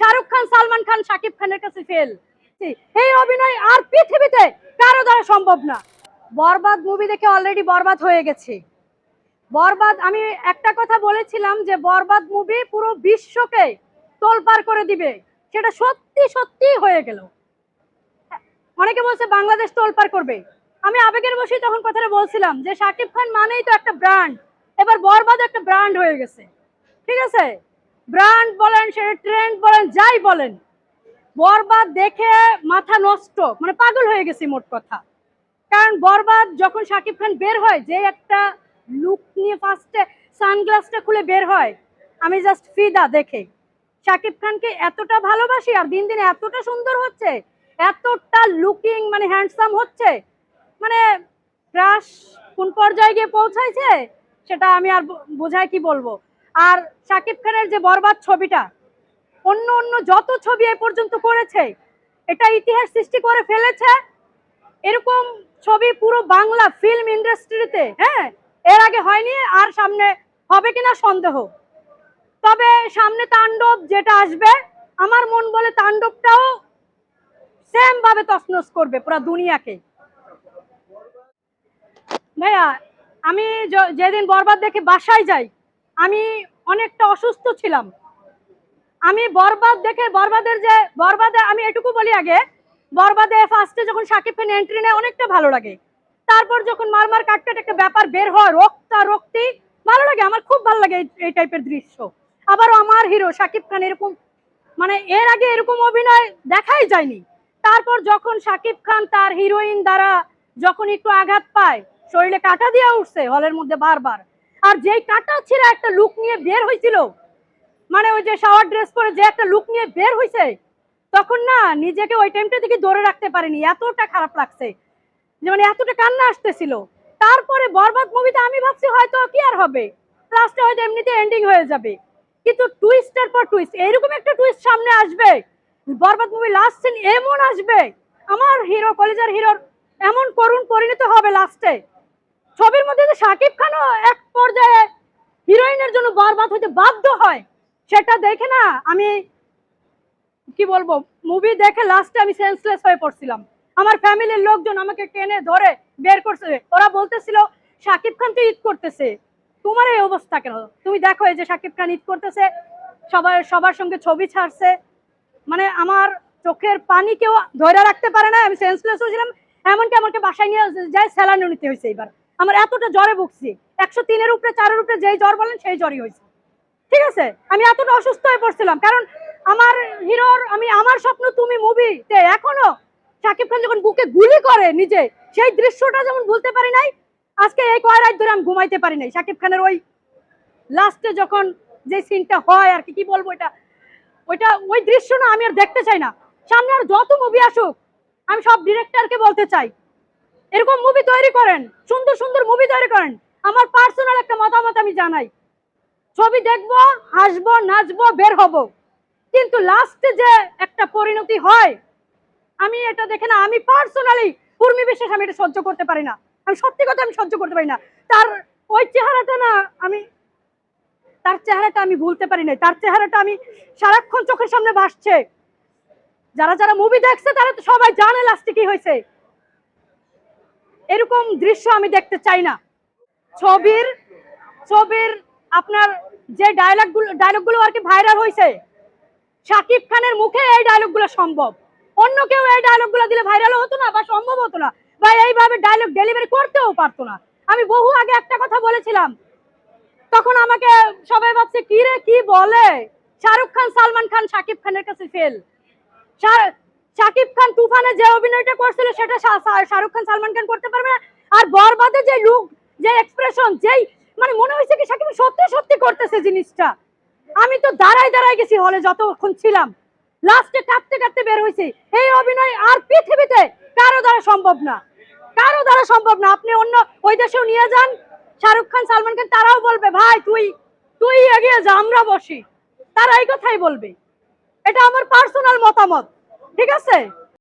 শাহরুখ খান, সালমান খান, শাকিব খানের কাছে ফেল এই অভিনয় আর পৃথিবীতে কারও দ্বারা সম্ভব না। বরবাদ মুভি দেখে অলরেডি বরবাদ হয়ে গেছে। বরবাদ, আমি একটা কথা বলেছিলাম যে বরবাদ মুভি পুরো বিশ্বকে তোলপাড় করে দিবে। সেটা সত্যি সত্যি হয়ে গেল। অনেকে বলছে বাংলাদেশ তোলপার করবে। আমি আবেগের বসেই তখন কথাটা বলছিলাম যে শাকিব খান মানেই তো একটা ব্র্যান্ড এবার বরবাদ একটা ব্র্যান্ড হয়ে গেছে। ঠিক আছে? ব্র্যান্ড বলেন সেটা ট্রেন্ড বলেন, যাই বলেন, বরবাদ দেখে মাথা নষ্ট মানে পাগল হয়ে গেছি মোট কথা। কারণ বরবাদ যখন শাকিব খান বের হয়, যে একটা লুক নিয়ে ফার্স্টে সানগ্লাসটা খুলে বের হয়, আমি জাস্ট ফিদা দেখে। শাকিব খানকে এতটা ভালোবাসি আর দিন দিন এতটা সুন্দর হচ্ছে, এতটা লুকিং মানে হ্যান্ডসাম হচ্ছে মানে ক্রাশ কোন পর্যায়ে গিয়ে পৌঁছাইছে, সেটা আমি আর বোঝায় কি বলব? আর শাকিব খানের যে বরবাদ ছবিটা, অন্য অন্য যত ছবি এ পর্যন্ত করেছে, এটা ইতিহাস সৃষ্টি করে ফেলেছে। এরকম ছবি পুরো বাংলা ফিল্ম ইন্ডাস্ট্রিতে হ্যাঁ এর আগে হয়নি আর সামনে হবে কিনা সন্দেহ। তবে সামনে তাণ্ডব যেটা আসবে, আমার মন বলে তাণ্ডবটাও সেম ভাবে তছনছ করবে পুরো দুনিয়াকে। ভাইয়া, আমি যেদিন বরবাদ দেখে বাসায় যাই, আমি অনেকটা অসুস্থ ছিলাম। আমি বরবাদ দেখে বরবাদের যে, বরবাদে আমি এটুকু বলি আগে, বরবাদে ফার্স্টে যখন সাকিব খান এন্ট্রি নেয়, অনেকটা ভালো লাগে। তারপর যখন মারমার কাটকাট একটা ব্যাপার বের হয়, রক্তা রক্তি, ভালো লাগে, আমার খুব ভালো লাগে এই- টাইপের দৃশ্য। আবারও আমার হিরো সাকিব খান এরকম মানে এর আগে এরকম অভিনয় দেখাই যায়নি। তারপর যখন সাকিব খান তার হিরোইন দ্বারা যখন একটু আঘাত পায়, শরীরে কাটা দিয়ে উঠছে, হলের মধ্যে বারবার। আর যেই কাটা ছিঁড়া একটা লুক নিয়ে বের হয়েছিল মানে ওই যে শাওয়ার ড্রেস পরে যে একটা লুক নিয়ে বের হয়েছে তখন না নিজেকে ওই টাইমটা থেকে ধরে রাখতে পারিনি, এতটা খারাপ লাগছে। যে মানে এতটা কান্না আসতেছিল। তারপরে বরবাদ মুভিতে আমি ভাবছি হয়তো কি আর হবে। লাস্টে হয়তো এমনিতে এন্ডিং হয়ে যাবে। কিন্তু টুইস্টের পর টুইস্ট এরকম একটা টুইস্ট সামনে আসবে। বরবাদ মুভি লাস্ট সিন এমন আসবে। আমার হিরো কলেজের হিরোর এমন করুণ পরিণত হবে লাস্টে ছবির মধ্যে যে শাকিব খানও এক পর্যায়ে হিরোইনের জন্য বরবাদ হইতে বাধ্য হয়, সেটা দেখে না আমি, কি বলব মুভি দেখে লাস্টে আমি সেন্সলেস হয়ে পড়ছিলাম। আমার ফ্যামিলির লোকজন আমাকে টেনে ধরে বের করছে। ওরা বলতেছিল, শাকিব খান তো ঈদ করতেছে। তোমার এই অবস্থা কেন? তুমি দেখো এই যে শাকিব খান ঈদ করতেছে, সবার সবার সঙ্গে ছবি ছাড়ছে। মানে আমার চোখের পানি কেউ ধরে রাখতে পারে না, আমি সেন্সলেস হয়েছিলাম। এমনকি আমাকে বাসায় নিয়ে যায় স্যালানো নিতে হয়েছে এবার আমার এতটা জ্বরে ভুগছি। একশো তিনের উপরে, চারের উপরে যেই জ্বর বলেন, সেই জ্বরই হয়েছে। ঠিক আছে? আমি এতটা অসুস্থ হয়ে পড়ছিলাম। কারণ আমার হিরোর, আমি, আমার স্বপ্ন তুমি মুভিতে এখনও শাকিব খান যখন বুকে গুলি করে নিজে, সেই দৃশ্যটা যেমন ভুলতে পারি নাই, আজকে এই কয় রাত ধরে আমি ঘুমাইতে পারি নাই। শাকিব খানের ওই লাস্টে যখন যে সিনটা হয়, আর কি কি বলব এটা? ওইটা, ওই দৃশ্য না, আমি আর দেখতে চাই না। সামনে আর যত মুভি আসুক, আমি সব ডিরেক্টরকে বলতে চাই এরকম মুভি তৈরি করেন, সুন্দর সুন্দর মুভি তৈরি করেন, আমার পার্সোনাল একটা মতামত আমি জানাই। ছবি দেখব, হাসবো, নাচবো, বের হব। কিন্তু লাস্টে যে একটা পরিণতি হয়, আমি এটা দেখে না, আমি পার্সোনালি উর্মি বিশ্বাস আমি এটা সহ্য করতে পারি না। আমি সত্যি কথা আমি সহ্য করতে পারি না। তার ওই চেহারাটা না আমি, তার চেহারাটা আমি ভুলতে পারি না তার চেহারাটা আমি সারাক্ষণ চোখের সামনে ভাসছে। যারা যারা মুভি দেখছে তারা তো সবাই জানে লাস্টে কি হয়েছে। এরকম দৃশ্য আমি দেখতে চাই না। ছবির ছবির আপনার যে ডায়লগগুলো ডায়লগগুলো আর কি ভাইরাল হয়েছে শাকিব খানের মুখে এই ডায়লগগুলো সম্ভব। অন্য কেউ এই ডায়লগগুলো দিলে ভাইরাল হতো না বা সম্ভব হতো না বা এইভাবে ডায়লগ ডেলিভারি করতেও পারতো না। আমি বহু আগে একটা কথা বলেছিলাম, তখন আমাকে সবাই ভাবছে কি রে কি বলে? শাহরুখ খান, সালমান খান, শাকিব খানের কাছে ফেল শাকিব খান তুফানে যে অভিনয়টা করছিল সেটা শাহরুখ খান সালমান খান করতে পারবে না। আর বরবাদে যে লুক, যে এক্সপ্রেশন যেই মানে মনে হয়েছে কি শাকিব সত্যি সত্যি করতেছে জিনিসটা। আমি তো দাঁড়াই দাঁড়াই গেছি হলে যতক্ষণ ছিলাম। লাস্টে কাঁদতে কাঁদতে বের হয়েছি। এই অভিনয় আর পৃথিবীতে কারও দ্বারা সম্ভব না। কারও দ্বারা সম্ভব না। আপনি অন্য ওই দেশেও নিয়ে যান, শাহরুখ খান, সালমান খান, তারাও বলবে, ভাই, তুই তুই এগিয়ে যা, আমরা বসি। তারা এই কথাই বলবে। এটা আমার পার্সোনাল মতামত। ঠিক আছে